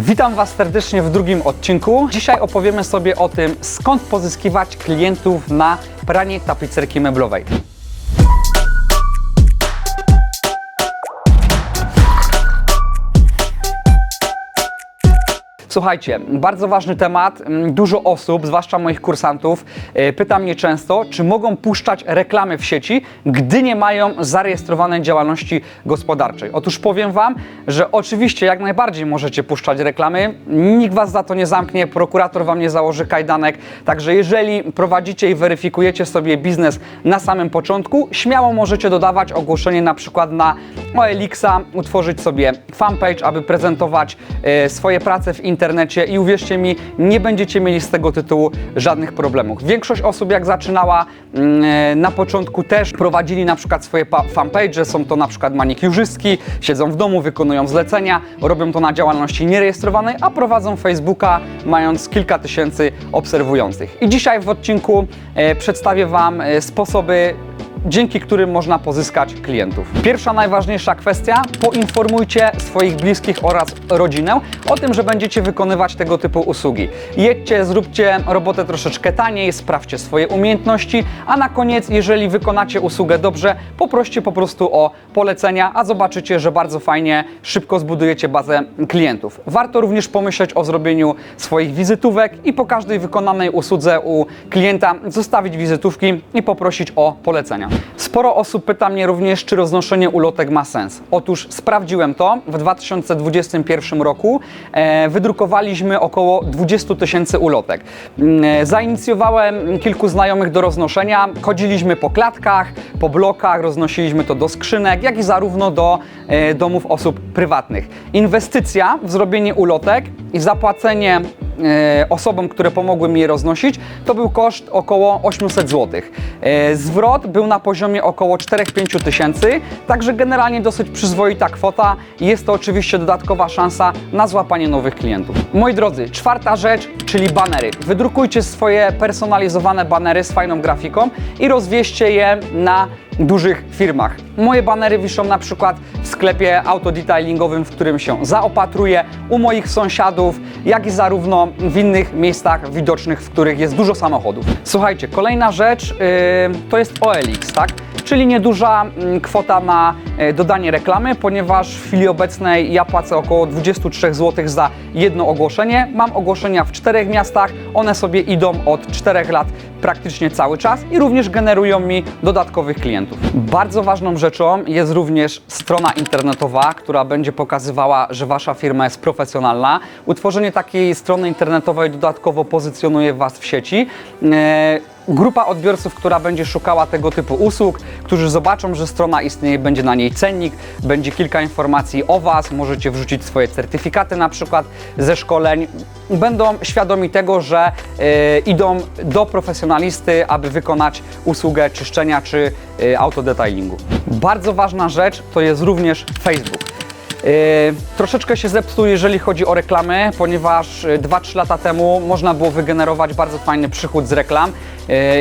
Witam Was serdecznie w drugim odcinku. Dzisiaj opowiemy sobie o tym, skąd pozyskiwać klientów na pranie tapicerki meblowej. Słuchajcie, bardzo ważny temat. Mm, Dużo osób, zwłaszcza moich kursantów, e, pyta mnie często, czy mogą puszczać reklamy w sieci, gdy nie mają zarejestrowanej działalności gospodarczej. Otóż powiem Wam, że oczywiście jak najbardziej możecie puszczać reklamy. Nikt Was za to nie zamknie, prokurator Wam nie założy kajdanek. Także jeżeli prowadzicie i weryfikujecie sobie biznes na samym początku, śmiało możecie dodawać ogłoszenie na przykład na OLX-a, utworzyć sobie fanpage, aby prezentować e, swoje prace w internecie i uwierzcie mi, nie będziecie mieli z tego tytułu żadnych problemów. Większość osób jak zaczynała mm, e, na początku też prowadzili na przykład swoje pa- fanpage, są to na przykład manikiurzystki, siedzą w domu, wykonują zlecenia, robią to na działalności nierejestrowanej, a prowadzą Facebooka mając kilka tysięcy obserwujących. I dzisiaj w odcinku e, przedstawię Wam e, sposoby dzięki którym można pozyskać klientów. Pierwsza najważniejsza kwestia: poinformujcie swoich bliskich oraz rodzinę o tym, że będziecie wykonywać tego typu usługi. Jedźcie, zróbcie robotę troszeczkę taniej, sprawdźcie swoje umiejętności, a na koniec, jeżeli wykonacie usługę dobrze, poproście po prostu o polecenia, a zobaczycie, że bardzo fajnie, szybko zbudujecie bazę klientów. Warto również pomyśleć o zrobieniu swoich wizytówek i po każdej wykonanej usłudze u klienta zostawić wizytówki i poprosić o polecenia. Sporo osób pyta mnie również, czy roznoszenie ulotek ma sens. Otóż sprawdziłem to. W 2021 roku e, wydrukowaliśmy około 20 tysięcy ulotek. Mm, e, Zainicjowałem kilku znajomych do roznoszenia. Chodziliśmy po klatkach, po blokach, roznosiliśmy to do skrzynek, jak i zarówno do e, domów osób prywatnych. Inwestycja w zrobienie ulotek i zapłacenie osobom, które pomogły mi je roznosić, to był koszt około 800 zł. E, zwrot był na poziomie około 4-5 tysięcy, także generalnie dosyć przyzwoita kwota. Jest to oczywiście dodatkowa szansa na złapanie nowych klientów. Moi drodzy, czwarta rzecz, czyli banery. Wydrukujcie swoje personalizowane banery z fajną grafiką i rozwieźcie je na dużych firmach. Moje banery wiszą na przykład w sklepie autodetailingowym, w którym się zaopatruję, u moich sąsiadów, jak i zarówno w innych miejscach widocznych, w których jest dużo samochodów. Słuchajcie, kolejna rzecz yy, to jest OLX, tak? Czyli nieduża mm, kwota na e, dodanie reklamy, ponieważ w chwili obecnej ja płacę około 23 zł za jedno ogłoszenie. Mam ogłoszenia w czterech miastach, one sobie idą od 4 lat praktycznie cały czas i również generują mi dodatkowych klientów. Bardzo ważną rzeczą jest również strona internetowa, która będzie pokazywała, że Wasza firma jest profesjonalna. Utworzenie takiej strony internetowej dodatkowo pozycjonuje Was w sieci. Grupa odbiorców, która będzie szukała tego typu usług, którzy zobaczą, że strona istnieje, będzie na niej cennik, będzie kilka informacji o Was, możecie wrzucić swoje certyfikaty na przykład ze szkoleń. Będą świadomi tego, że e, idą do profesjonalisty, aby wykonać usługę czyszczenia czy e, autodetailingu. Bardzo ważna rzecz to jest również Facebook. Yy, troszeczkę się zepsuł, jeżeli chodzi o reklamy, ponieważ yy, 2-3 lata temu można było wygenerować bardzo fajny przychód z reklam,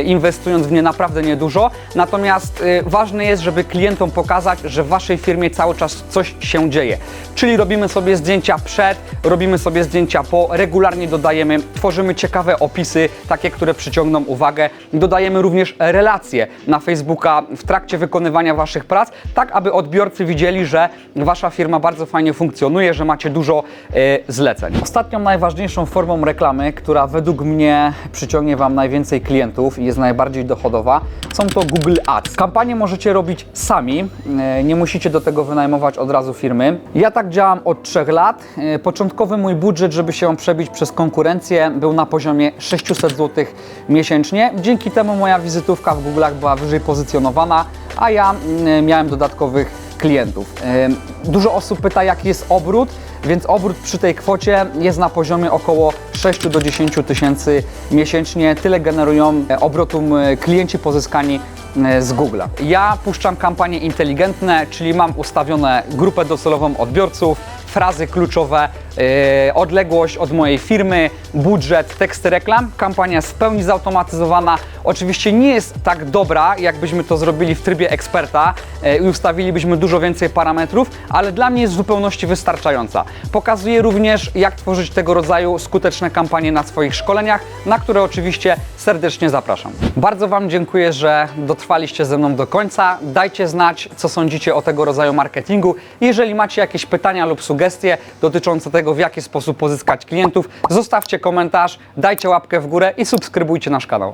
inwestując w nie naprawdę niedużo. Natomiast yy, ważne jest, żeby klientom pokazać, że w Waszej firmie cały czas coś się dzieje. Czyli robimy sobie zdjęcia przed, robimy sobie zdjęcia po, regularnie dodajemy, tworzymy ciekawe opisy, takie, które przyciągną uwagę. Dodajemy również relacje na Facebooka w trakcie wykonywania Waszych prac, tak aby odbiorcy widzieli, że Wasza firma bardzo fajnie funkcjonuje, że macie dużo e, zleceń. Ostatnią najważniejszą formą reklamy, która według mnie przyciągnie Wam najwięcej klientów i jest najbardziej dochodowa, są to Google Ads. Kampanię możecie robić sami, e, nie musicie do tego wynajmować od razu firmy. Ja tak działam od 3 lat. E, Początkowy mój budżet, żeby się przebić przez konkurencję, był na poziomie 600 zł miesięcznie. Dzięki temu moja wizytówka w Google'ach była wyżej pozycjonowana, a ja mm, miałem dodatkowych klientów. Ym, Dużo osób pyta, jaki jest obrót, więc obrót przy tej kwocie jest na poziomie około 6 do 10 tysięcy miesięcznie. Tyle generują e, obrotu klienci pozyskani z Google'a. Ja puszczam kampanie inteligentne, czyli mam ustawione grupę docelową odbiorców, frazy kluczowe, e, odległość od mojej firmy, budżet, teksty reklam. Kampania jest w pełni zautomatyzowana. Oczywiście nie jest tak dobra, jakbyśmy to zrobili w trybie eksperta e, i ustawilibyśmy dużo więcej parametrów, ale dla mnie jest w zupełności wystarczająca. Pokazuję również, jak tworzyć tego rodzaju skuteczne kampanie na swoich szkoleniach, na które oczywiście serdecznie zapraszam. Bardzo Wam dziękuję, że dotrwaliście ze mną do końca. Dajcie znać, co sądzicie o tego rodzaju marketingu. Jeżeli macie jakieś pytania lub sugestie dotyczące tego, w jaki sposób pozyskać klientów, zostawcie komentarz, dajcie łapkę w górę i subskrybujcie nasz kanał.